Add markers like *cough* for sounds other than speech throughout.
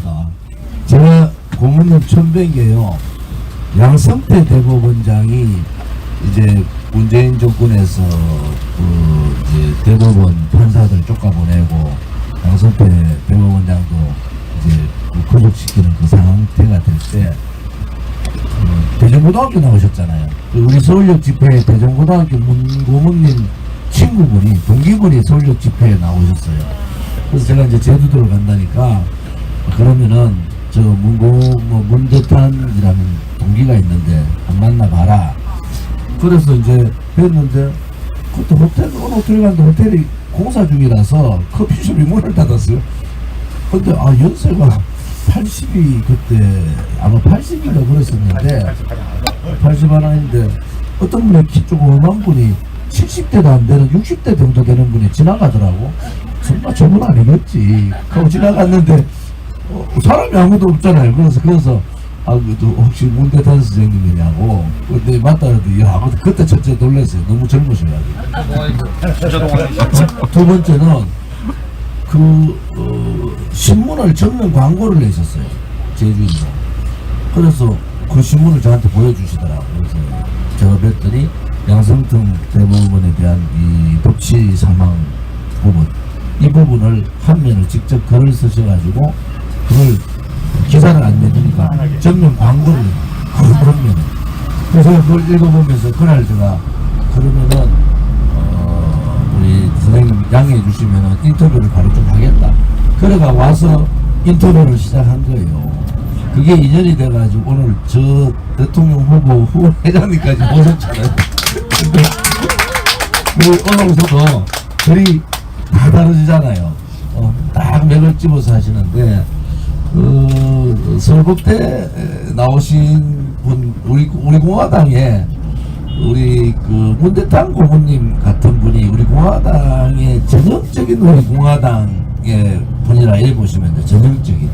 있습니다. 제가 고문님 처음 뵌 게요. 양성태 대법원장이 이제 문재인 정권에서 그 이제 대법원 판사들 쫓아보내고 양성태 대법원장도 이제 그 구속시키는 그 상태가 될때 어, 대전고등학교 나오셨잖아요. 그 우리 서울역 집회에 대전고등학교 문고문님 친구분이 동기분이 서울역 집회에 나오셨어요. 그래서 제가 이제 제주도를 간다니까 그러면은 저 문고 뭐 문대탄이라는 동기가 있는데 한 만나봐라. 그래서 이제 했는데 그때 호텔 어느 호텔 갔는데 호텔이 공사 중이라서 커피숍이 문을 닫았어요. 근데 아 연세가 80이 그때 아마 80인가 그랬었는데 80 하나인데 어떤 분의 키 조그만 분이 70대도 안 되는 60대 정도 되는 분이 지나가더라고. 정말 저분 아니겠지. 하고 지나갔는데 어, 사람이 아무도 없잖아요. 그래서 그래서 아, 그 혹시 문대탄 선생님이냐고. 근데 맞다 그랬더니 야, 아무튼 그때 첫째 놀랐어요. 너무 젊으셔가지고. 동안이시죠? 두 번째는 그 어, 신문을 적는 광고를 내셨어요 제주에서 그래서 그 신문을 저한테 보여주시더라고요 그래서 제가 뵀더니 양성특 대법원에 대한 이 법치 사망 부분 이 부분을 한 면을 직접 글을 쓰셔가지고 그걸 기사를 안 내주니까 전면 광고를 그런 면을 그래서 그걸 읽어보면서 그날 제가 그러면은 어, 우리 선생님 양해해 주시면 인터뷰를 바로 좀 하겠다. 그래가 와서 인터뷰를 시작한 거예요. 그게 인연이 돼가지고 오늘 저 대통령 후보 후회장님까지. 근데 그 오늘서도 글이 다 다르잖아요. 어, 딱 맥을 집어서 하시는데 그 서울국대 나오신 분 우리 우리 공화당에 우리 그 문대탄 고모님 같은 분이 우리 공화당의 전형적인 우리 공화당의 분이라 해보시면 돼요. 전형적인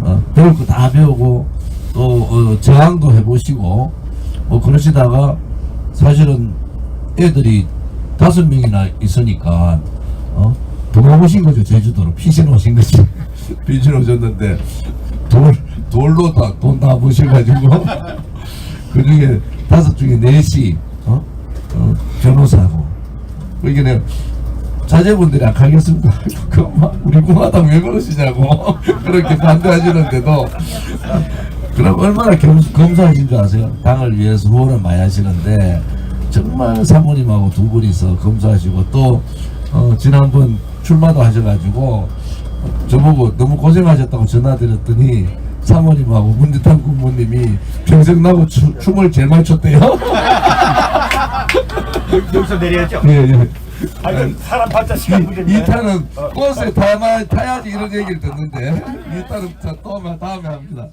어, 배울 거 다 배우고 또 어, 저항도 해보시고 뭐 그러시다가 사실은 애들이 다섯 명이나 있으니까 어 도망오신 거죠? 제주도로? 피신 오신 거지 피신 *laughs* 오셨는데 돌 돌로 다돈다 부셔가지고 *laughs* 그 중에 다섯 중에 넷이 어? 어 변호사고. 이게 내가 자제분들이 아까겠습니다. *laughs* 그 우리 공화당 왜 그러시냐고. 그렇게 반대하시는데도. 그럼 얼마나 겸, 검소하신 줄 아세요? 당을 위해서 후원을 많이 하시는데 정말 사모님하고 두 분이서 검소하시고 또 어, 지난번 출마도 하셔가지고 저보고 너무 고생하셨다고 전화드렸더니 사모님하고 문지탄 국무님이 평생 나고 추, 춤을 제일 많이 췄대요. 여기서 내려야죠. 예, 예. 아니, 사람 받자 시간 문제네. 이 탄은 꽃에 타야, 타야지 이런 얘기를 듣는데 이 탄은 또 다음에 합니다.